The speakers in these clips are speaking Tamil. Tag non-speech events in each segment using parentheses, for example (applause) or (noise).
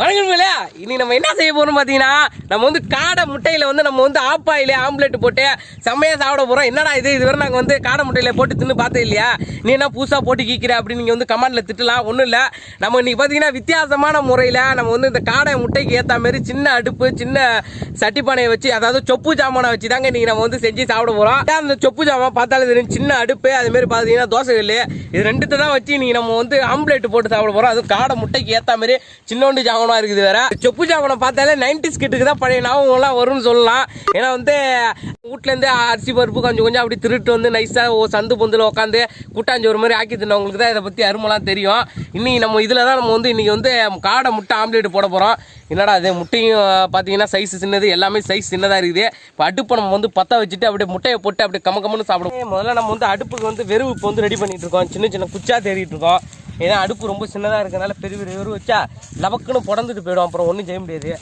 வணக்கங்களே இனி நம்ம என்ன செய்ய போகிறோம் பார்த்தீங்கன்னா நம்ம வந்து காடை முட்டையில் வந்து நம்ம வந்து ஆப்பாயிலே ஆம்லெட் போட்டு செம்மையாக சாப்பிட போகிறோம் என்னடா இது? இதுவரை நாங்கள் வந்து காடை முட்டையில் போட்டு தின்னு பார்த்தது இல்லையா? நீ என்ன புதுசாக போட்டு கீக்கிற அப்படின்னு நீங்கள் வந்து கமெண்ட்ல திட்டலாம். ஒன்றும் இல்லை. நம்ம இன்றைக்கி பார்த்தீங்கன்னா வித்தியாசமான முறையில் நம்ம வந்து இந்த காடை முட்டைக்கு ஏற்ற மாதிரி சின்ன அடுப்பு சின்ன சட்டி பானையை வச்சு அதாவது சொப்பு ஜாமானை வச்சு தாங்க இன்றைக்கி நம்ம வந்து செஞ்சு சாப்பிட போகிறோம் அந்த சொப்பு ஜாமான் பார்த்தாலே தெரியும்? சின்ன அடுப்பு அதுமாரி பார்த்தீங்கன்னா தோசை இல்லையே இது ரெண்டுத்தை தான் வச்சு இன்றைக்கி நம்ம வந்து ஆம்லெட் போட்டு சாப்பிட போகிறோம் அது காடை முட்டைக்கு ஏற்ற மாதிரி சின்னோண்டு ஜாமான் இருக்குது வேற. சொப்பு ஜாமனை பார்த்தாலே நைன்டிஸ் கிட்டுக்கு தான் பழைய ஞாபகம் எல்லாம் வரும்னு சொல்லலாம். ஏன்னா வந்து வீட்ல இருந்து அரிசி பருப்பு கொஞ்சம் கொஞ்சம் அப்படி திருட்டு வந்து நைஸா சந்து பொந்தில் உட்காந்து கூட்டாஞ்சோறு மாதிரி ஆக்கி தின்னவங்களுக்கு தான் இதை பத்தி அருமெல்லாம் தெரியும். இன்னைக்கு நம்ம இதுல தான் நம்ம வந்து இன்னைக்கு வந்து காடை முட்டை ஆம்லேட் போட போறோம். என்னடா அது முட்டையும் பார்த்தீங்கன்னா சைஸ் சின்னது எல்லாமே சைஸ் சின்னதாக இருக்குது. இப்போ அடுப்பை நம்ம வந்து பற்ற வச்சுட்டு அப்படியே முட்டையை போட்டு அப்படியே கம கமன்னு சாப்பிடுவோம். முதல்ல நம்ம வந்து அடுப்புக்கு வந்து வெறும் இப்போ வந்து ரெடி பண்ணிட்டு இருக்கோம். சின்ன சின்ன குச்சா தேடிட்டு இருக்கோம். ஏன்னா அடுப்பு ரொம்ப சின்னதாக இருக்கிறதுனால பெரிய பெரிய வெறுவு வச்சா லபக்குன்னு புடந்துட்டு போயிடும். அப்புறம் ஒன்றும் செய்ய முடியாது.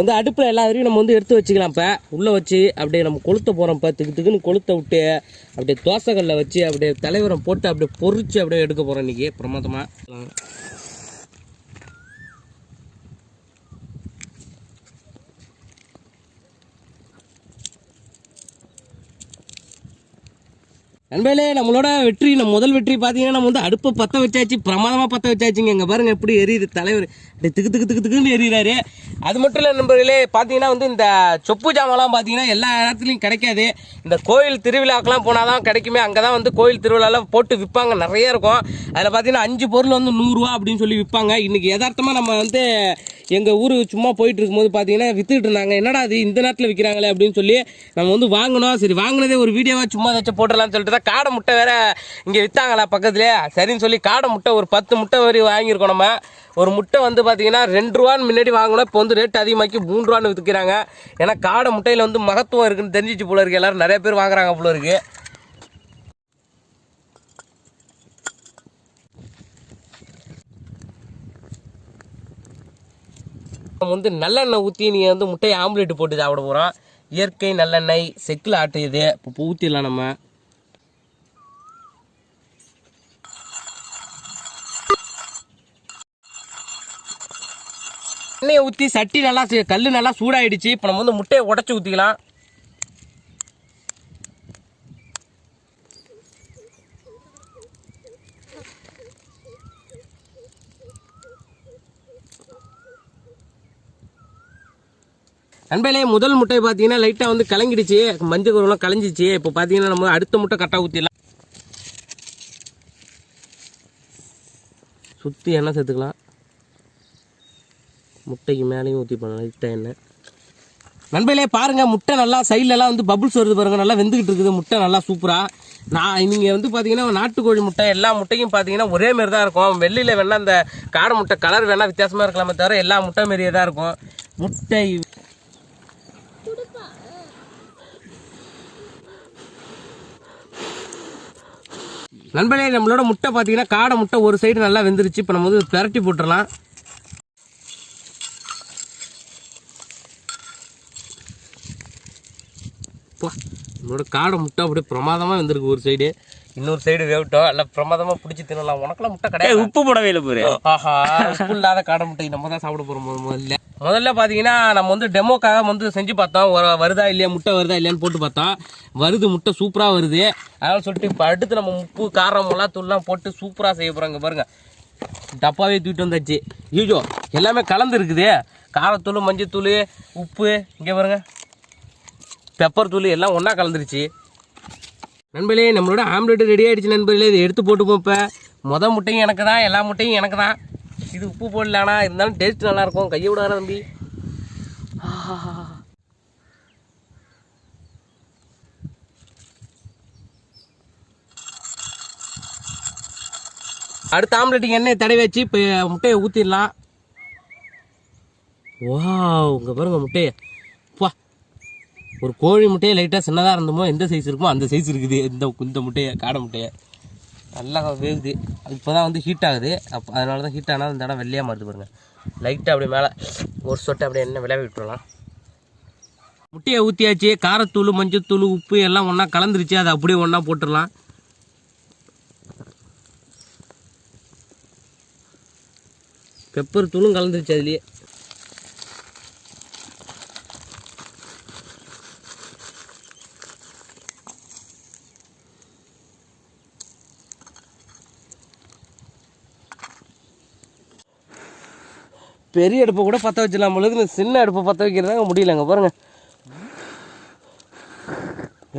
வந்து அடுப்பில் எல்லா வரையும் நம்ம வந்து எடுத்து வச்சுக்கலாம் இப்போ. உள்ளே வச்சு அப்படியே நம்ம கொளுத்த போகிறோம் இப்போ. திக்கு திக்குன்னு கொளுத்த விட்டு அப்படியே தோசைகளில் வச்சு அப்படியே தலைவரம் போட்டு அப்படியே பொரிச்சு அப்படியே எடுக்க போகிறோம் இன்றைக்கி பிரமாதமாக நண்பர்களே நம்மளோட வெற்றி நம்ம முதல் வெற்றி பார்த்தீங்கன்னா நம்ம வந்து அடுப்பை பற்ற வச்சாச்சு பிரமாதமாக பற்ற வச்சாச்சுங்க. இங்கே பாருங்க எப்படி எரியுது தலைவர். அப்படியே திக்கு திக்கு திக்கு திக்குன்னு எரியிறாரு. அது மட்டும் இல்லை நண்பர்களே பார்த்தீங்கன்னா வந்து இந்த சொப்பு ஜாமான்லாம் பார்த்தீங்கன்னா எல்லா இடத்துலையும் கிடைக்காது. இந்த கோயில் திருவிழாக்கெல்லாம் போனால் தான் கிடைக்குமே. அங்கே தான் வந்து கோயில் திருவிழாலாம் போட்டு விற்பாங்க. நிறைய இருக்கும். அதில் பார்த்தீங்கன்னா அஞ்சு பொருள் வந்து நூறுரூவா அப்படின்னு சொல்லி விற்பாங்க. இன்றைக்கி யதார்த்தமாக நம்ம வந்து எங்கள் ஊர் சும்மா போயிட்டு இருக்கும்போது பார்த்தீங்கன்னா வித்துக்கிட்டு இருந்தாங்க. என்னடா அது இந்த நேரத்தில் விற்கிறாங்களே அப்படின்னு சொல்லி நம்ம வந்து வாங்கினோம். சரி வாங்கினதே ஒரு வீடியோவாக சும்மா ஏதாச்சும் போட்டுடலாம்னு சொல்லிட்டு தான் காடை முட்டை வேற இங்கே விற்றாங்களா பக்கத்துலேயே. சரின்னு சொல்லி காடை முட்டை ஒரு பத்து முட்டை வரி வாங்கியிருக்கோம் நம்ம. ஒரு முட்டை வந்து பார்த்தீங்கன்னா ரெண்டு ரூபான்னு முன்னாடி வாங்கினோம் இப்போ வந்து ரேட் அதிகமாக்கி மூணு ரூபான்னு விற்கிறாங்க ஏன்னா காடை முட்டையில் வந்து மகத்துவம் இருக்குன்னு தெரிஞ்சிச்சு போல இருக்கு. எல்லோரும் நிறைய பேர் வாங்குறாங்க போல இருக்கு. நம்ம வந்து நல்லெண்ணெய் ஊற்றி நீங்கள் வந்து முட்டையை ஆம்லேட் போட்டு சாப்பிட போகிறோம் இயற்கை நல்லெண்ணெய் செக்கில் ஆட்டுது. இப்போ ஊற்றிடலாம் நம்ம. எண்ணெயை ஊற்றி சட்டி நல்லா கல் நல்லா சூடாயிடுச்சு. இப்போ நம்ம வந்து முட்டையை உடச்சி ஊற்றிக்கலாம் நண்பர்களே முதல் முட்டை பார்த்தீங்கன்னா லைட்டாக வந்து கலங்கிடுச்சு. மஞ்சள் குருவெல்லாம் கலைஞ்சிச்சு. இப்போ பார்த்தீங்கன்னா நம்ம அடுத்த முட்டை கரெக்டாக ஊற்றிடலாம் சுற்றி எண்ணெய் சேர்த்துக்கலாம். முட்டைக்கு மேலேயும் ஊற்றி பண்ணலாம் லைட்டாக எண்ணெய். நண்பர்களே பாருங்கள் முட்டை நல்லா சைட்லலாம் வந்து பபுள்ஸ் வருது பாருங்கள் நல்லா வெந்துக்கிட்டு இருக்குது. முட்டை நல்லா சூப்பராக நான் நீங்கள் வந்து பார்த்தீங்கன்னா நாட்டுக்கோழி முட்டை எல்லா முட்டையும் பார்த்தீங்கன்னா ஒரே மாரி தான் இருக்கும். வெள்ளியில் வேணால் அந்த காடை முட்டை கலர் வேணால் வித்தியாசமாக இருக்கலாமே தவிர எல்லா முட்டை மாரியே தான் இருக்கும். முட்டை நண்பர்களே நம்மளோட முட்டை பார்த்தீங்கன்னா காடை முட்டை ஒரு சைடு நல்லா வெந்துருச்சு. இப்போ நம்ம வந்து பிரட்டி போட்டுடலாம் போ நம்மளோட காடை முட்டை அப்படியே பிரமாதமாக வந்திருக்கு ஒரு சைடு இன்னொரு சைடு வேவிட்டோம். எல்லாம் பிரமாதமாக பிடிச்சி தின்னலாம். உனக்கெல்லாம் முட்டை கிடையாது. உப்பு போடவே இல்லை போரு ஆஹா உப்பு இல்லாத காடை முட்டை நம்ம தான் சாப்பிட போகிறோம் முதல்ல. முதல்ல பார்த்தீங்கன்னா நம்ம வந்து டெமோக்காக வந்து செஞ்சு பார்த்தோம். வருதா இல்லையா முட்டை வருதா இல்லையான்னு போட்டு பார்த்தோம். வருது முட்டை சூப்பராக வருது. அதனால சொல்லிட்டு இப்போ அடுத்து நம்ம உப்பு காரம் மிளகாத்தூள்லாம் போட்டு சூப்பராக செய்ய போகிறோங்க பாருங்க. டப்பாவே தூக்கிட்டு வந்தாச்சு. ஐயோ எல்லாமே கலந்து இருக்குது. காரத்தூள் மஞ்சத்தூள் உப்பு இங்கே பாருங்க. பெப்பர் தூள் எல்லாம் ஒன்றா கலந்துருச்சு. நண்பர்களே நம்மளோட ஆம்லெட் ரெடி ஆகிடுச்சு நண்பர்களே. இதை எடுத்து போட்டுப்போம் இப்போ. மொதல் முட்டையும் எனக்கு தான் எல்லா முட்டையும் எனக்கு தான் இது உப்பு போடலானா இருந்தாலும் டேஸ்ட் நல்லாயிருக்கும் கையை விடாத தம்பி. அடுத்த ஆம்லெட்டுக்கு எண்ணெய் தடவை வச்சு இப்போ முட்டையை ஊற்றிடலாம் வா உங்க பாருங்கள் முட்டையை. ஒரு கோழி முட்டையை லைட்டாக சின்னதாக இருந்தமோ எந்த சைஸ் இருக்குமோ அந்த சைஸ் இருக்குது. இந்த இந்த முட்டையை காடை முட்டையை. நல்லா வேகுது. இப்போ தான் வந்து ஹீட் ஆகுது. அப்போ அதனால தான் ஹீட் ஆனால் இந்த இடம் வெள்ளையாக மாறுது பாருங்க. லைட்டாக அப்படியே மேலே ஒரு சொட்டை அப்படியே என்ன விளையாடி விட்டுறலாம். முட்டையை ஊற்றியாச்சு காரத்தூள் மஞ்சத்தூள் உப்பு எல்லாம் ஒன்றா கலந்துருச்சு. அதை அப்படியே ஒன்றா போட்டுடலாம் பெப்பர் தூளும் கலந்துருச்சு அதுலேயே. பெரிய அடுப்பை கூட பற்ற வச்சிடலாம் பொழுது சின்ன அடுப்பை பற்ற வைக்கிறதாங்க முடியலங்க. பாருங்க. (laughs)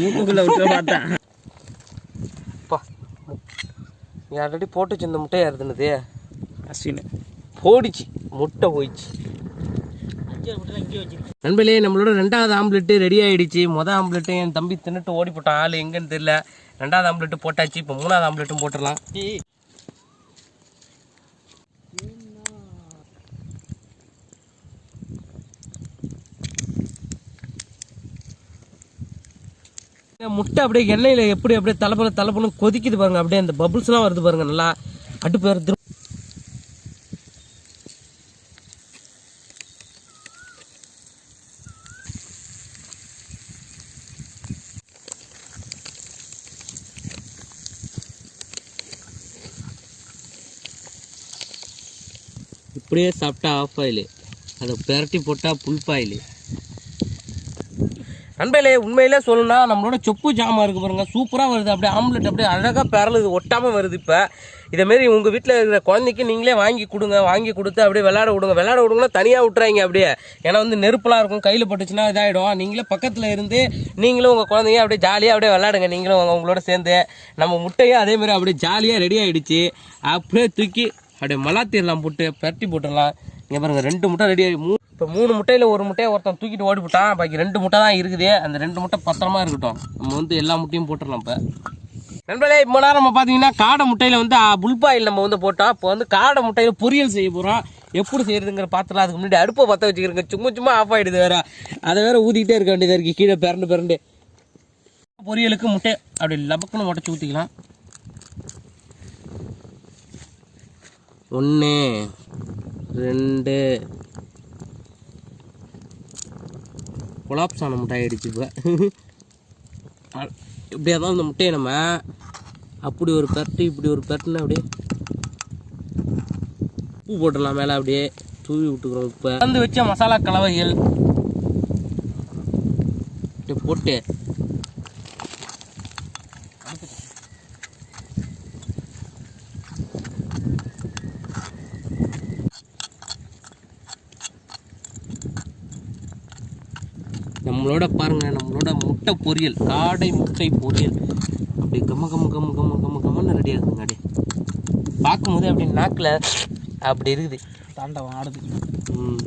மூக்குக்குள்ள விட்டு பார்த்தேன். நீ ஆல்ரெடி போட்டுச்சு இந்த முட்டையா இருந்துனது அஸ்வின் போடிச்சு. முட்டை போயிடுச்சு. நண்பர்களே நம்மளோட ரெண்டாவது ஆம்லெட்டு ரெடி ஆயிடுச்சு. மொதல் ஆம்லெட்டு என் தம்பி தின்னுட்டு ஓடி போட்டான் ஆள் எங்கன்னு தெரியல. ரெண்டாவது ஆம்லெட்டு போட்டாச்சு. இப்போ மூணாவது ஆம்லெட்டும் போட்டுடலாம். முட்டை அப்படியே எண்ணெயில் எப்படி அப்படியே தலைப்பல தலைப்பலும் கொதிக்குது பாருங்க. அப்படியே அந்த பபுள்ஸ்லாம் வருது பாருங்க. நல்லா அடுப்பு வருது இப்படியே சாப்பிட்டா ஆஃப் ஆயில். அதை பெரட்டி போட்டால் புல்பாயில் நண்பர்களே உண்மையிலே சொல்லணும்னா நம்மளோட சொப்பு ஜாமான் இருக்குது பாருங்கள் சூப்பராக வருது. அப்படியே ஆம்லெட் அப்படியே அழகாக பரலுது ஒட்டாமல் வருது இப்போ. இதேமாரி உங்கள் வீட்டில் இருக்கிற குழந்தைக்கு நீங்களே வாங்கி கொடுங்க. வாங்கி கொடுத்து அப்படியே விளாட விடுங்க. விளாட விடுங்கன்னா தனியாக விட்றாங்க அப்படியே. ஏன்னா வந்து நெருப்புலாம் இருக்கும். கையில் பட்டுச்சுன்னா இதாகிடும் நீங்களே பக்கத்தில் இருந்து நீங்களும் உங்கள் குழந்தைங்க அப்படியே ஜாலியாக அப்படியே விளாடுங்க நீங்களும் உங்களோட சேர்ந்து நம்ம முட்டையும் அதேமாரி அப்படியே ஜாலியாக ரெடி ஆகிடுச்சு அப்படியே தூக்கி அப்படியே மலாத்திடலாம் போட்டு பரட்டி போட்டுடலாம். இங்கே பாருங்கள் ரெண்டு முட்டை ரெடி ஆகி மூணு இப்போ மூணு முட்டையில் ஒரு முட்டையை ஒருத்தன் தூக்கிட்டு ஓடி போட்டான் பாக்கி ரெண்டு முட்டை தான் இருக்குது. அந்த ரெண்டு முட்டை பத்திரமா இருக்கட்டும். நம்ம வந்து எல்லா முட்டையும் போட்டுடலாம் இப்போ. நண்பர்களே இப்போ நேரம் நம்ம பார்த்தீங்கன்னா காடை முட்டையில் வந்து புல்பாயில் நம்ம வந்து போட்டோம். இப்போ வந்து காடை முட்டையில் பொரியல் செய்ய போகிறோம் எப்படி செய்யறதுங்கிற பார்த்துலாம் அதுக்கு முன்னாடி அடுப்பை பற்ற வச்சுக்கிறங்க. சும்மா சும்மா ஆஃப் ஆகிடுது வேற. அதை வேற ஊதிக்கிட்டே இருக்க வேண்டியதாக இருக்குது கீழே பிறண்டு பிறண்டு. பொரியலுக்கு முட்டை அப்படி லபக்குன்னு உடச்சி ஊற்றிக்கலாம் ஒன்று ரெண்டு கொலாப்ஸ் ஆன முட்டை ஆகிடுச்சு இப்போ இப்படியே தான் இந்த முட்டையை நம்ம அப்படி ஒரு பெரட்டு இப்படி ஒரு பெரட்டுன்னு அப்படியே உப்பு போட்டுடலாம் மேலே அப்படியே தூவி விட்டுக்கிறோம் இப்போ. வந்து வச்ச மசாலா கலவைகள். இப்படி போட்டு நம்மளோட பாருங்க நம்மளோட முட்டை பொரியல் காடை முட்டை பொரியல். அப்படி கம்ம கம்ம கம்ம கம்ம கம்ம கம்மன்னு ரெடியாக இருக்குங்க அப்படியே பார்க்கும்போது அப்படி நாக்கில் அப்படி இருக்குது. தாண்டவம் ஆடுது ம்.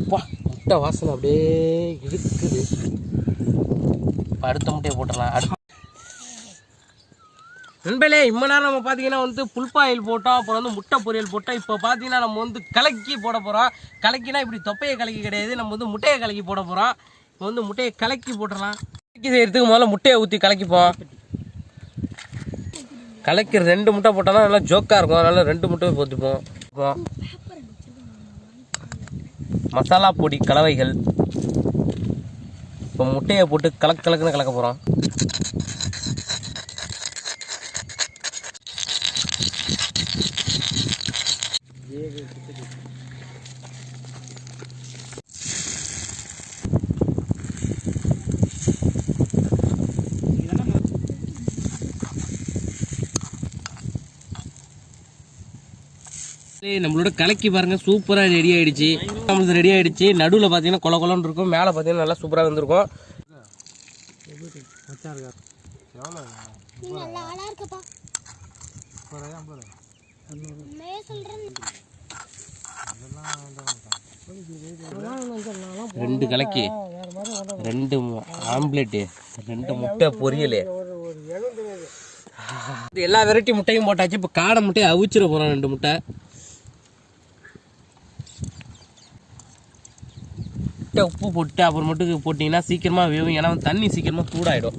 அப்பா முட்டை வாசனை அப்படியே இழுக்குது. இப்ப அடுத்த முட்டையை போட்டுடலாம். அடுத்த நண்பர்களே இம்ம நேரம் நம்ம பார்த்தீங்கன்னா வந்து புல்பாயில் போட்டோம் அப்புறம் வந்து முட்டை பொரியல் போட்டோம். இப்போ பார்த்தீங்கன்னா நம்ம வந்து கலக்கி போட போகிறோம் கலக்கினா இப்படி தொப்பையை கலக்கி கிடையாது. நம்ம வந்து முட்டையை கலக்கி போட போகிறோம் இப்போ வந்து முட்டையை கலக்கி போட்டுடலாம். கலக்கி செய்யறதுக்கு முதல்ல முட்டையை ஊற்றி கலக்கிப்போம். கலக்கி ரெண்டு முட்டை போட்டோம்னா நல்லா ஜோக்காக இருக்கும். அதனால் ரெண்டு முட்டையை போத்துப்போம். இப்போ மசாலா பொடி கலவைகள். இப்போ முட்டையை போட்டு கலக்கு கலக்குன்னு கலக்க போகிறோம் ஏய், நம்மளோட கலக்கி பாருங்க சூப்பரா ரெடி ஆயிடுச்சு. நம்மளுக்கு ரெடி ஆயிடுச்சு. நடுவில் பார்த்தீங்கன்னா கொல கொலன்னு இருக்கும். மேலே பார்த்தீங்கன்னா நல்லா சூப்பராக வந்திருக்கும். ரெண்டு கலக்கி. ரெண்டு ஆம்லெட்டு ரெண்டு முட்டை பொரியல். எல்லா வெரைட்டி முட்டையும் போட்டாச்சு. இப்போ காடை முட்டையை அவிச்சிட போகிறோம் ரெண்டு முட்டை. முட்டை உப்பு போட்டு அப்புறமேட்டுக்கு போட்டிங்கன்னா சீக்கிரமாக வேவும். ஏன்னா வந்து தண்ணி சீக்கிரமாக சூடாயிடும்.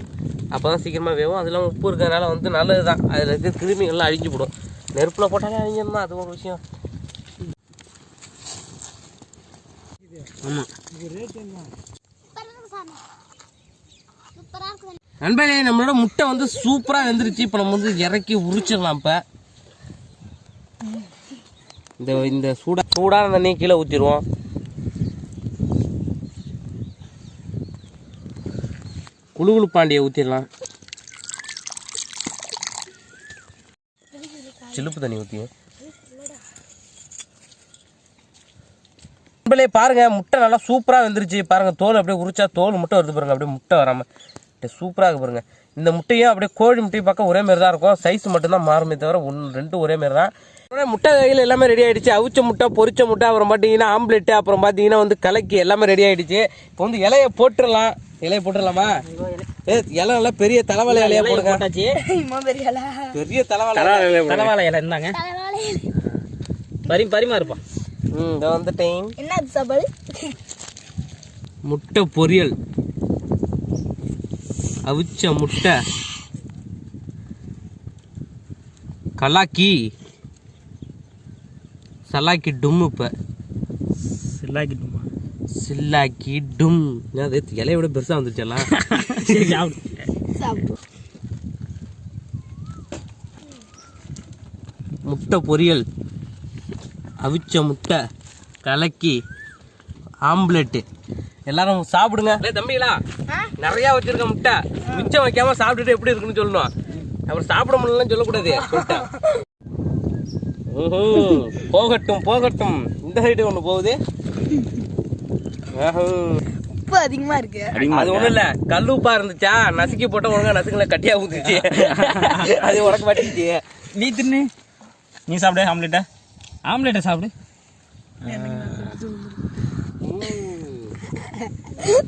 அப்போ தான் சீக்கிரமாக வேவும். அது இல்லாமல் உப்பு இருக்கிறதுனால வந்து நல்லது தான் அதில் இருக்கிற கிருமிகள்லாம் அழிஞ்சு போடும் நெருப்பில் போட்டாலே அழிஞ்சிருந்தா அது ஒரு விஷயம். ஆமாம் நண்பர்களே நம்மளோட முட்டை வந்து சூப்பராக வெந்துருச்சு. இப்போ நம்ம வந்து இறக்கி உரிச்சிடலாம் இப்போ. இந்த இந்த சூடாக சூடான தண்ணியை கீழே ஊற்றிடுவோம் குளுகுளு பாண்டியை ஊற்றிடலாம் சிலுப்பு தண்ணி ஊற்றியும் நண்பர்களே பாருங்க முட்டை நல்லா சூப்பராக வெந்துருச்சு. பாருங்க தோல் அப்படியே உரிச்சா தோல் முட்டை வருது பாருங்க அப்படியே முட்டை வராம. அப்படியே சூப்பராக இருக்கு பாருங்க. இந்த முட்டையும் அப்படியே கோழி முட்டையும் பார்க்க ஒரே மாதிரி தான் இருக்கும். சைஸ் மட்டும்தான் மாறுமே தவிர ஒன்று ரெண்டும் ஒரே மாதிரி தான் முட்டை வகைகள் எல்லாமே ரெடி ஆயிடுச்சு. அவிச்ச முட்டை பொரிச்ச முட்டை அப்புறம் பார்த்தீங்கன்னா ஆம்லெட்டு அப்புறம் பார்த்தீங்கன்னா வந்து கலக்கி எல்லாமே ரெடி ஆயிடுச்சு. இப்போ வந்து இலைய போட்டுடலாம். இலைய போட்டுடலாமா? ஏ இலை நல்லா பெரிய தலைவலை இலையா போடுங்க. போட்டாச்சு. பெரிய தலைவலை தலைவாழை இலை. இருந்தாங்க தலைவாழை பரி பரிமா இருப்பான் ம் இதை வந்துட்டேன். என்ன சபல்? முட்டை பொரியல். அவிச்ச முட்டை. கலாக்கி. சலாக்கி டும் இப்போ சில்லாக்கிட்டுமா சில்லாக்கி டும் அது இலைய விட பெருசாக வந்துருச்செல்லாம் சரி சாப்பிடு. முட்டை பொரியல். அவிச்ச முட்டை கலக்கி ஆம்லெட்டு. எல்லாரும் சாப்பிடுங்க. டேய் தம்பிகளா நிறைய வச்சிருக்க முட்டை. மிச்சம் வைக்காம சாப்பிட்டுட்டு எப்படி இருக்குன்னு சொல்லணும். அப்புறம் சாப்பிட முடியலன்னு சொல்லக்கூடாது சொல்லிட்டேன். போகட்டும் போகட்டும். இந்த சைடு ஒன்று போகுது. உப்பு அதிகமா இருக்கு. அது ஒண்ணும் இல்ல கல்லுப்பா இருந்துச்சா? நசுக்கி போட்ட ஒழுங்கா நசுக்கல கட்டியா ஊத்துச்சு. அது உனக்கு மாட்டிக்கிச்சு. நீ தின்னு. நீ சாப்பிடு ஆம்லெட்டை. ஆம்லெட்டை சாப்பிடு.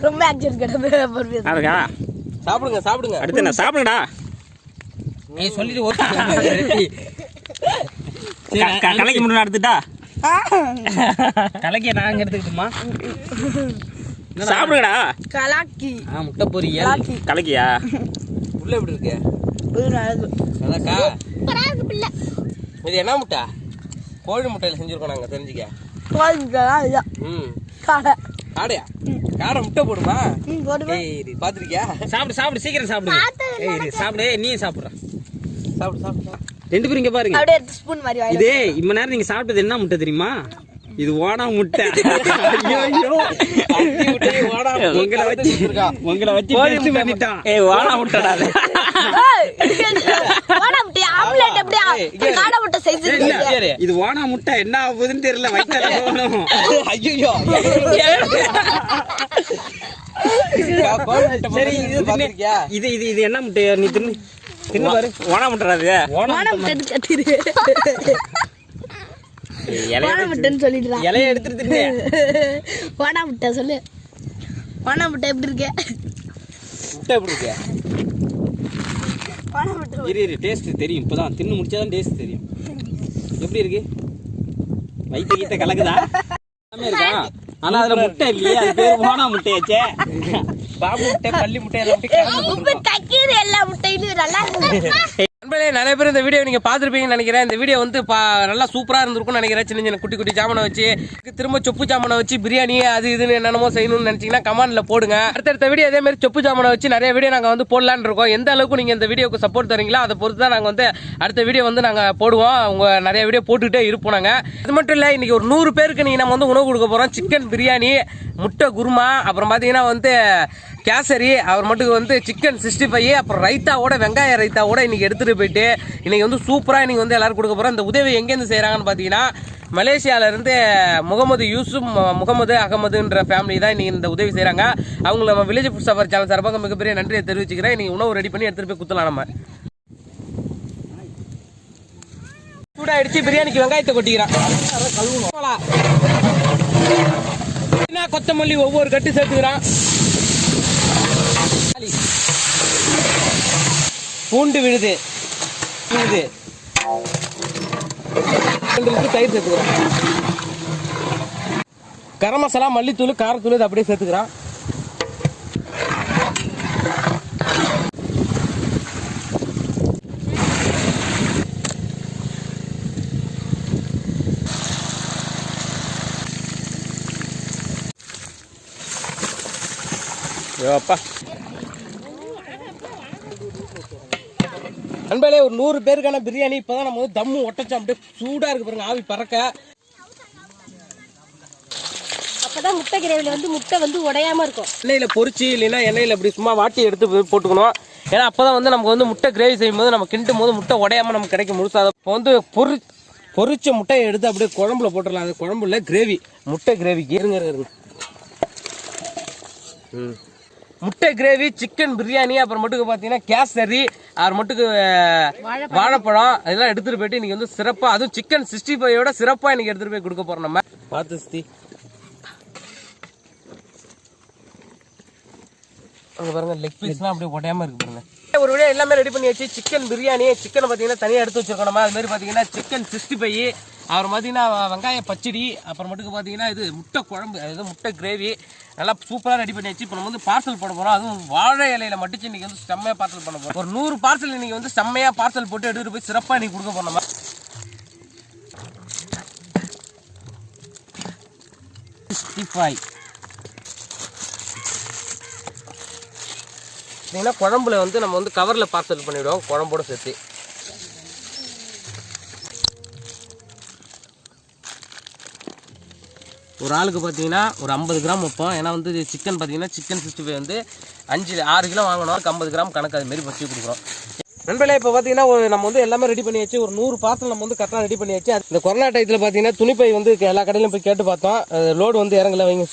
ரொம்ப ஆக்சன் கிடந்து அதுக்கா சாப்பிடுங்க சாப்பிடுங்க. அடுத்து என்ன? சாப்பிடுடா நீ சொல்லிட்டு கலக்கி மட்டும் எடுத்துட்டா கலக்கிய நாங்க எடுத்துக்கிட்டுமா? சாப்பிடுங்கடா. கலாக்கி. ஆ முட்டை பொரியல். கலக்கியா? உள்ள எப்படி இருக்கு? சூப்பரா அதாக்கா இருக்கு பிள்ளை. இது என்ன முட்டை? கோழி முட்டையில செஞ்சிருக்கோம் நாங்க தெரிஞ்சுக்க. கோழிக்கெல்லாம் இல்லை ம். காடை. காடையா? காடை முட்டை போடுமா? பாத்திருக்கியா? சாப்பிடு சாப்பிடு சீக்கிரம் சாப்பிடு சாப்பிடு நீ சாப்பிடுற சாப்பிடு சாப்பிடு சாப்பிடு. ரெண்டு பேரும் இங்க பாருங்க. அப்படியே எடுத்து ஸ்பூன் மாதிரி வாயில இதே இம்ம நேரம் நீங்க சாப்பிட்டது என்ன முட்டை தெரியுமா? இது ஓனா முட்டை. (laughs) ஐயோ முட்டையை உங்களை வச்சு உங்களை வச்சு முட்டை பண்ணிட்டான். ஏய் ஓனா முட்டைடா. வாடா முட்டை ஆம்லெட். காடை சைஸ் இது ஓனா முட்டை. என்ன ஆகுதுன்னு தெரியல. போகணும். ஐயோ சரி போட்டு இது இது இது இது என்ன முட்டை நீ தின்னு. தின்னு பாரு? ஓனா வாடா முட்டைன்னு கத்திரு இலைய எடுத்துட்டு தின்னு வாடா முட்டை சொல்லு. வாடா முட்டை எப்படி இருக்கு? முட்டை எப்படி இருக்கு? இரு இரு டேஸ்ட் தெரியும். இப்பதான் தின்னு முடிச்சாதான் டேஸ்ட் தெரியும். எப்படி இருக்கு? வயிற்று கீத்த கலக்குதா? இருக்கா? ஆனா அதுல முட்டை இல்லையே. அது பேர் முட்டையாச்சே. (laughs) பாம்பு முட்டை பள்ளி முட்டை எல்லாம் முட்டை எல்லா முட்டையிலும் நல்லா இருக்கு நண்பர்களே நிறைய பேர் இந்த வீடியோ நீங்க பார்த்துருப்பீங்கன்னு நினைக்கிறேன். இந்த வீடியோ வந்து பா நல்லா சூப்பரா இருந்திருக்கும்னு நினைக்கிறேன். சின்ன சின்ன குட்டி குட்டி ஜாமனை வச்சு திரும்ப சொப்பு ஜாமனை வச்சு பிரியாணி அது இதுன்னு என்னென்னமோ செய்யணும்னு நினைச்சீங்கன்னா கமெண்ட்ல போடுங்க. அடுத்தடுத்த வீடியோ அதே மாதிரி சொப்பு ஜாமனை வச்சு நிறைய வீடியோ நாங்க வந்து போடலான்னு இருக்கோம். எந்த அளவுக்கு நீங்க இந்த வீடியோக்கு சப்போர்ட் தரீங்களோ அதை பொறுத்து தான் நாங்க வந்து அடுத்த வீடியோ வந்து நாங்க போடுவோம். உங்க நிறைய வீடியோ போட்டுக்கிட்டே இருப்போம் நாங்க. அது மட்டும் இல்ல இன்னைக்கு ஒரு நூறு பேருக்கு நீங்க நம்ம வந்து உணவு கொடுக்க போறோம். சிக்கன் பிரியாணி முட்டை குருமா அப்புறம் பாத்தீங்கன்னா வந்து கேசரி அவர் மட்டும் வந்து சிக்கன் சிக்ஸ்டி ஃபைவ் அப்புறம் ரைத்தாவோட வெங்காய ரைத்தாவோட இன்னைக்கு எடுத்துகிட்டு போயிட்டு இன்னைக்கு வந்து சூப்பராக இன்னைக்கு வந்து எல்லோரும் கொடுக்க போகிறோம் இந்த உதவி எங்கேருந்து செய்கிறாங்கன்னு பார்த்தீங்கன்னா மலேசியாவிலேருந்து முகமது யூசுப் முகமது அகமதுன்ற ஃபேமிலி தான் இன்னைக்கு இந்த உதவி செய்கிறாங்க அவங்க நம்ம வில்லேஜ் ஃபுட் சஃபர் சேனல் சார்பாக மிகப்பெரிய நன்றியை தெரிவிச்சுக்கிறேன். இன்னைக்கு உணவு ரெடி பண்ணி எடுத்துகிட்டு போய் குத்தலாம் நம்ம. சூடாயிடுச்சு பிரியாணிக்கு வெங்காயத்தை கொட்டிக்கிறான். கொத்தமல்லி ஒவ்வொரு கட்டு சேர்த்துக்கிறான். பூண்டு விழுது. விழுது. தயிர் சேர்த்துக்கிறோம் கரம் மசாலா மல்லித்தூள் காரத்தூள் இது அப்படியே சேர்த்துக்கிறான். அப்பா. நண்பர்களே ஒரு நூறு பேருக்கான பிரியாணி. இப்பதான் நம்ம வந்து தம்மு ஒட்டச்சோம் அப்படியே சூடா இருக்கு பாருங்க ஆவி பறக்க. அப்பதான் முட்டை கிரேவில வந்து முட்டை வந்து உடையாம இருக்கும். எண்ணெயில பொரிச்சு இல்லைன்னா எண்ணெயில இப்படி சும்மா வாட்டி எடுத்து போட்டுக்கணும். ஏன்னா அப்பதான் வந்து நமக்கு வந்து முட்டை கிரேவி செய்யும் போது நம்ம கிண்டும் போது முட்டை உடையாம நமக்கு கிடைக்கும் முழுசா. இப்போ வந்து பொரி பொரிச்ச முட்டையை எடுத்து அப்படியே குழம்புல போட்டுடலாம். அது குழம்புல கிரேவி. முட்டை இருங்க இருங்க, இருங்க. ம். முட்டை கிரேவி சிக்கன் பிரியாணி அப்புறம் மட்டுக்கு பார்த்தீங்கன்னா கேசரி அப்புறம் மட்டுக்கு வாழைப்பழம். அதெல்லாம் எடுத்துட்டு போயிட்டு இன்னைக்கு வந்து சிறப்பா அதுவும் சிக்கன் சிக்ஸ்டி ஃபைவோட சிறப்பா இன்னைக்கு எடுத்துட்டு போய் கொடுக்க போறோம் நம்ம. பார்த்து ஸ்தி அங்க பாருங்க லெக் பீஸ்லாம் அப்படியே உடையாம இருக்கு பாருங்க. ஒரு வழியாக எல்லாமே ரெடி பண்ணி வச்சு சிக்கன் பிரியாணி சிக்கன் பார்த்தீங்கன்னா தனியாக எடுத்து வச்சிருக்கோம் நம்ம. அது மாதிரி பார்த்தீங்கன்னா சிக்கன் சிக்ஸ்டி ஃபை அப்புறம் பார்த்தீங்கன்னா வெங்காய பச்சடி அப்புறம் மட்டுக்கு பார்த்தீங்கன்னா இது முட்டை குழம்பு அதாவது முட்டை கிரேவி நல்லா சூப்பராக ரெடி பண்ணி வச்சு இப்போ நம்ம வந்து பார்சல் போட போகிறோம் அதுவும் வாழை இலையில மட்டும் இன்றைக்கி வந்து செம்மையாக பார்சல் பண்ண போகிறோம் ஒரு நூறு பார்சல் இன்றைக்கி வந்து செம்மையாக பார்சல் போட்டு எடுத்துகிட்டு போய் சிறப்பாக இன்றைக்கி கொடுக்க போகிறோம் சிக்ஸ்டி ஃபைவ் பார்த்தீங்கன்னா குழம்புல வந்து நம்ம வந்து கவரில் பார்சல் பண்ணிவிடுவோம் குழம்போட சேர்த்து. ஒரு ஆளுக்கு பார்த்தீங்கன்னா ஒரு ஐம்பது கிராம் வைப்போம். ஏன்னா வந்து சிக்கன் பார்த்தீங்கன்னா சிக்கன் சிக்ஸ்டி ஃபைவ் வந்து அஞ்சு ஆறு கிலோ வாங்கினோம் ஐம்பது கிராம் கணக்கு அது மாதிரி வச்சு கொடுக்குறோம். நண்பர்களே இப்போ பார்த்தீங்கன்னா ஒரு நம்ம வந்து எல்லாமே ரெடி பண்ணி வச்சு ஒரு நூறு பார்சல் நம்ம வந்து கரெக்டாக ரெடி பண்ணி வச்சு இந்த கொரோனா டயத்தில் பார்த்தீங்கன்னா துணிப்பை வந்து எல்லா கடையிலும் போய் கேட்டு பார்த்தோம். லோடு வந்து இறங்கல வைங்க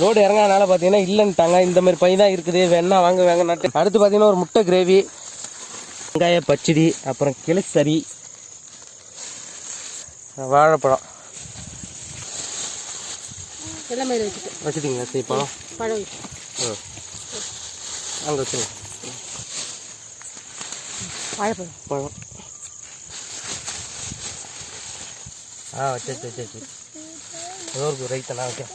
லோடு இறங்காதனால பார்த்தீங்கன்னா இல்லைன்ட்டாங்க இந்த மாதிரி பை தான் இருக்குது. வேணா வாங்க வாங்க நட்டு அடுத்து பார்த்தீங்கன்னா ஒரு முட்டை கிரேவி வெங்காய பச்சடி அப்புறம் கிளச்சரி வாழைப்பழம். எல்லாமே வச்சுட்டீங்களா? சரி பழம். பழம் அங்கே வச்சுருங்க. வாழைப்பழம். பழம். ஆ வச்சு வச்சு வச்சு ஏதோ இருக்கு ரைட் நான் ஓகே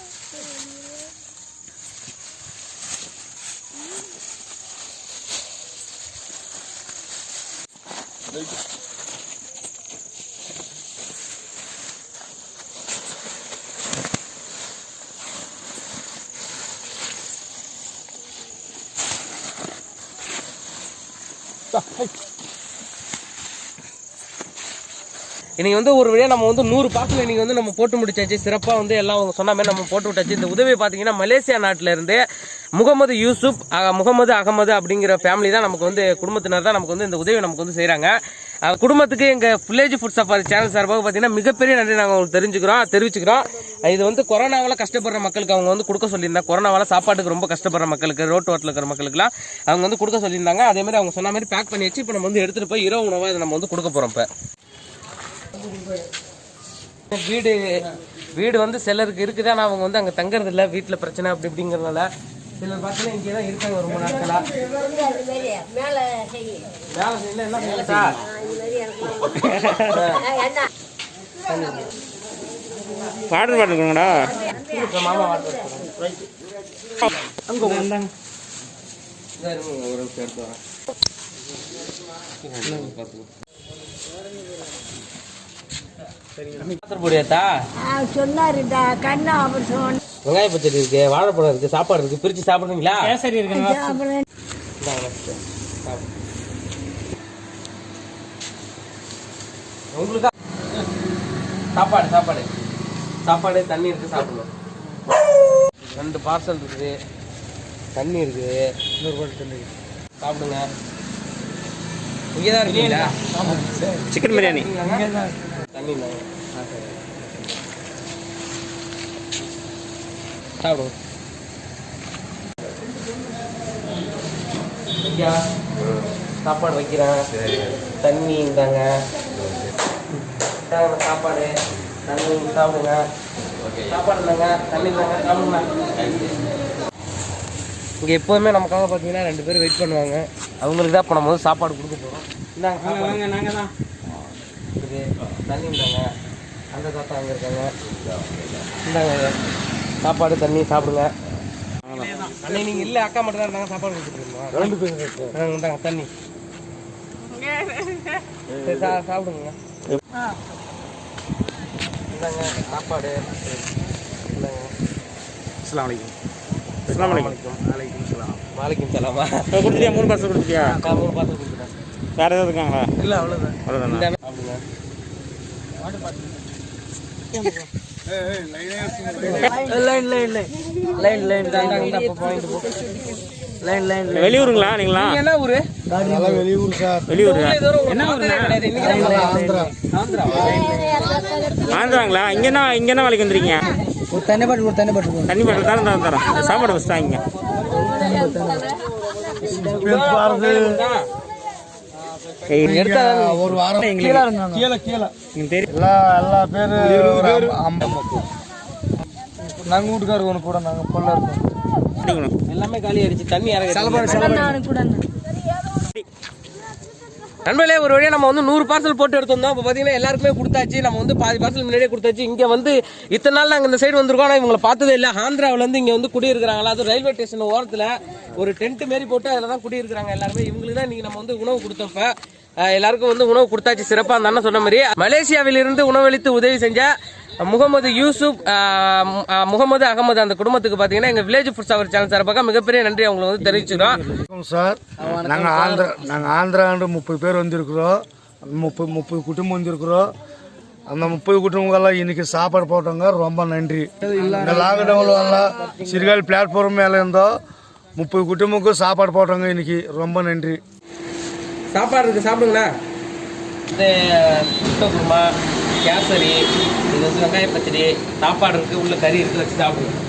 இன்னைக்கு வந்து ஒரு வழியாக நம்ம வந்து நூறு பார்சல் இன்னைக்கு வந்து நம்ம போட்டு முடிச்சாச்சு. சிறப்பாக வந்து எல்லாம் அவங்க சொன்ன மாதிரி நம்ம போட்டு விட்டாச்சு. இந்த உதவி பார்த்தீங்கன்னா மலேசியா நாட்டிலேருந்து முகமது யூசுப் முகமது அகமது அப்படிங்கிற ஃபேமிலி தான் நமக்கு வந்து குடும்பத்தினர் தான் நமக்கு வந்து இந்த உதவி நமக்கு வந்து செய்கிறாங்க குடும்பத்துக்கு எங்கள் வில்லேஜ் ஃபுட் சஃபாரி சேனல் சார்பாக பார்த்தீங்கன்னா மிகப்பெரிய நன்றி நாங்கள் உங்களுக்கு தெரிஞ்சுக்கிறோம் தெரிவிச்சுக்கிறோம். இது வந்து கொரோனாவால் கஷ்டப்படுற மக்களுக்கு அவங்க வந்து கொடுக்க சொல்லியிருந்தாங்க கொரோனாவால் சாப்பாட்டுக்கு ரொம்ப கஷ்டப்படுற மக்களுக்கு ரோட் ஓட்டில் இருக்கிற மக்களுக்குலாம் அவங்க வந்து கொடுக்க சொல்லியிருந்தாங்க. அதேமாதிரி அவங்க சொன்ன மாதிரி பேக் பண்ணி வச்சு இப்போ நம்ம வந்து எடுத்துகிட்டு போய் இரவு உணவாக இதை நம்ம வந்து கொடுக்க போகிறோம் இப்போ. வீடு வீடு வந்து சிலருக்கு இருக்குது? ஆனால் அவங்க வந்து அங்கே தங்குறதில்ல. வீட்டில் பிரச்சனை அப்படி இப்படிங்கிறதுனால சிலர் பார்த்தீங்கன்னா இங்கே தான் இருக்காங்க ரொம்ப நாட்களா. மேலே வேலை செய்யல என்ன செய்யல சார் பாடல் பாட்டுக்கோங்கடா மாமா வாட்டர் அங்கே வந்தாங்க ஒரு நிமிஷம் எடுத்து வரேன். பாத்திரம் பொடியாத்தா சொன்னாருடா கண்ணு ஆபரேஷன் வெங்காய பச்சடி இருக்கு வாழைப்பழம் இருக்கு சாப்பாடு இருக்கு. பிரிச்சு சாப்பிடுறீங்களா? இந்தாங்க, சாப்பிடு. உங்களுக்கா சாப்பாடு சாப்பாடு. சாப்பாடு தண்ணி இருக்கு சாப்பிடணும். ரெண்டு பார்சல் இருக்குது. தண்ணி இருக்குது இன்னொரு பாட்டு தண்ணி சாப்பிடுங்க. இங்கே தான் இருக்கீங்களா சிக்கன் பிரியாணி தண்ணி இந்தாங்க. சாப்பிடுங்க ஐயா சாப்பாடு வைக்கிறேன் தண்ணி இந்தாங்க சாப்பாடு தண்ணி சாப்பிடுங்க சாப்பாடு இந்தாங்க தண்ணி இந்தாங்க சாப்பிடுங்க இங்கே எப்போதுமே நமக்காக பார்த்தீங்கன்னா ரெண்டு பேரும் வெயிட் பண்ணுவாங்க. அவங்களுக்கு தான் இப்போ நம்ம வந்து சாப்பாடு கொடுக்க போகிறோம் இந்தாங்க வாங்க சாப்பாடு. நாங்கள் தான். தண்ணி இந்தாங்க. அந்த தாத்தா அங்கே இருக்காங்க. இந்தாங்க. சாப்பாடு தண்ணி சாப்பிடுங்க. அண்ணே நீங்கள் இல்லை அக்கா மட்டும் தான் இருந்தாங்க சாப்பாடு கொடுத்துருக்கோம் ரெண்டு பேர் இந்தாங்க தண்ணி. சாப்பிடுங்க. இந்தாங்க சாப்பாடு. இந்தாங்க. அஸ்லாம் வலைக்கும் அஸ்லாம் வலைக்கும் வலைக்கும் சலாம். வலைக்கும் சலாமா. கொடுத்துட்டியா? மூணு பார்சல் கொடுத்துட்டியா? மூணு பார்த்து கொடுக்குறேன் வேறு ஏதாவது இருக்காங்களா? இல்லை அவ்வளோதான் அவ்வளோதானா இந்த லைன் லைன் லைன் லைன் வெளியூருங்களா நீங்களா? என்ன ஊரு வெளியூர். சார் வெளியூர் என்ன என்ன வேலைக்கு வந்துருக்கீங்க? ஒரு தண்ணி ஒரு தண்ணி பாட்டு தண்ணி பாட்டில் தரேன் தரேன் தரேன் சாப்பாடு ஃபஸ்ட் தாங்க ஒரு வாரம் கீழே இருந்தாங்க கீழே எல்லா எல்லா பேரு ஒரு ஐம்பது நாங்கள் வீட்டுக்காரர் ஒன்று கூட நாங்கள் பொல்ல இருக்கோம். எல்லாமே காலி ஆயிடுச்சு. தண்ணி இறங்க நண்பர்களே ஒரு வழியாக நம்ம வந்து நூறு பார்சல் போட்டு எடுத்திருந்தோம் இப்போ பார்த்தீங்கன்னா எல்லாருக்குமே கொடுத்தாச்சு. நம்ம வந்து பாதி பார்சல் முன்னாடியே கொடுத்தாச்சு. இங்கே வந்து இத்தனை நாள் நாங்கள் இந்த சைடு வந்திருக்கோம். ஆனால் இவங்களை பார்த்ததே இல்லை. ஆந்திராவிலேருந்து இங்கே வந்து குடியிருக்கிறாங்களா அது ரயில்வே ஸ்டேஷன் ஓரத்தில் ஒரு டென்ட் மாரி போட்டு அதில் தான் குடியிருக்கிறாங்க எல்லாருமே. இவங்களுக்கு தான் இன்றைக்கி நம்ம வந்து உணவு கொடுத்தப்ப எல்லாருக்கும் வந்து உணவு கொடுத்தாச்சு. சிறப்பாக அந்த அண்ணன் சொன்ன மாதிரி மலேசியாவிலிருந்து உணவளித்து உதவி செஞ்ச முகமது யூசுப் முகமது அகமது அந்த குடும்பத்துக்கு பார்த்தீங்கன்னா எங்கள் வில்லேஜ் ஃபுட்ஸ் அவர் சேனல் சார்பாக மிகப்பெரிய நன்றி அவங்களை வந்து தெரிவிச்சுக்கிறோம். சார். நாங்கள் ஆந்திரா நாங்கள் ஆந்திராண்டு முப்பது பேர் வந்திருக்கிறோம். முப்பது முப்பது குடும்பம் வந்திருக்கிறோம். அந்த முப்பது குடும்பங்கள்லாம் இன்னைக்கு சாப்பாடு போட்டவங்க ரொம்ப நன்றி. இந்த லாக்டவுனில் எல்லாம் சிறுகால் பிளாட்ஃபார்ம் மேலே இருந்தோம். முப்பது குடும்பமுக்கும் சாப்பாடு போட்டவங்க இன்னைக்கு ரொம்ப நன்றி. சாப்பாடு இருக்கு சாப்பிடுங்கண்ணா இந்த முட்டை குருமா கேசரி இது வந்து வெங்காய பச்சடி சாப்பாடு இருக்குது உள்ள கறி இருக்குது வச்சு சாப்பிடுவோம்.